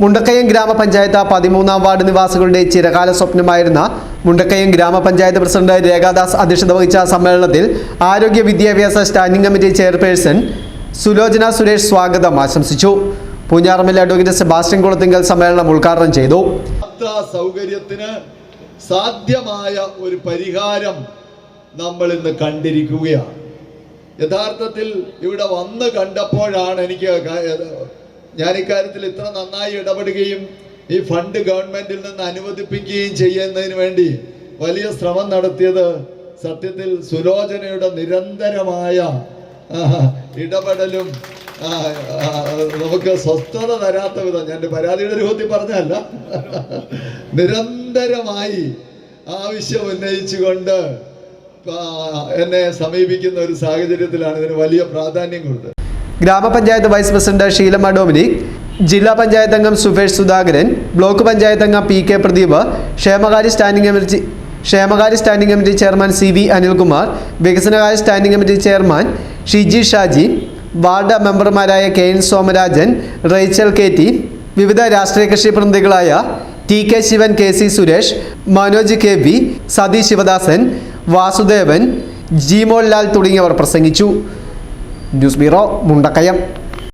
മുണ്ടക്കയം ഗ്രാമപഞ്ചായത്ത് പതിമൂന്നാം വാർഡ് നിവാസികളുടെ ചിരകാല സ്വപ്നമായിരുന്ന മുണ്ടക്കയം ഗ്രാമപഞ്ചായത്ത് പ്രസിഡന്റ് രേഖാദാസ് അധ്യക്ഷത വഹിച്ച സമ്മേളനത്തിൽ ആരോഗ്യ വിദ്യാഭ്യാസ standing committee chairperson Sulochana Suresh സ്വാഗതം ആശംസിച്ചു. പൂഞ്ഞാറമ്മൽ അഡ്വക്കേറ്റ് സെബാസ്റ്റ്യൻ കുളത്തിങ്കൽ സമ്മേളനം ഉദ്ഘാടനം ചെയ്തു. സൗകര്യത്തിന് സാധ്യമായ ഒരു പരിഹാരം നമ്മൾ ഇന്ന് കണ്ടിരിക്കുകയാണ്. യഥാർത്ഥത്തിൽ ഇവിടെ വന്ന് കണ്ടപ്പോഴാണ് എനിക്ക് ഞാൻ ഇക്കാര്യത്തിൽ ഇത്ര നന്നായി ഇടപെടുകയും ഈ ഫണ്ട് ഗവൺമെന്റിൽ നിന്ന് അനുവദിപ്പിക്കുകയും ചെയ്യുന്നതിന് വേണ്ടി വലിയ ശ്രമം നടത്തിയത് സത്യത്തിൽ സുലോചനയുടെ നിരന്തരമായ ഇടപെടലും നമുക്ക് സ്വസ്ഥത തരാത്ത വിധം ഞാൻ പരാതിയുടെ രൂപത്തിൽ പറഞ്ഞല്ല നിരന്തരമായി ആവശ്യം ഉന്നയിച്ചുകൊണ്ട് എന്നെ സമീപിക്കുന്ന ഒരു സാഹചര്യത്തിലാണ് ഇതിന് വലിയ പ്രാധാന്യം കൊടുത്തത് ഗ്രാമപഞ്ചായത്ത് വൈസ് പ്രസിഡന്റ് ഷീലമ്മ ഡൊമിനിക് ജില്ലാ പഞ്ചായത്ത് അംഗം സുഫേഷ് സുധാകരൻ ബ്ലോക്ക് പഞ്ചായത്ത് അംഗം പി കെ പ്രദീപ് ക്ഷേമകാര്യ സ്റ്റാൻഡിംഗ് കമ്മിറ്റി ക്ഷേമകാര്യ standing committee chairman C V Anilkumar വികസനകാര്യ standing committee chairman Shiji Shaji ward മെമ്പർമാരായ K N Somarajan Rachel K T വിവിധ രാഷ്ട്രീയ കക്ഷി പ്രതിനിധികളായ T K Sivan K C Suresh Manoj K V Sathi Sivadasan Vasudevan Jimon Lal തുടങ്ങിയവർ പ്രസംഗിച്ചു. Newsbiro mundakayam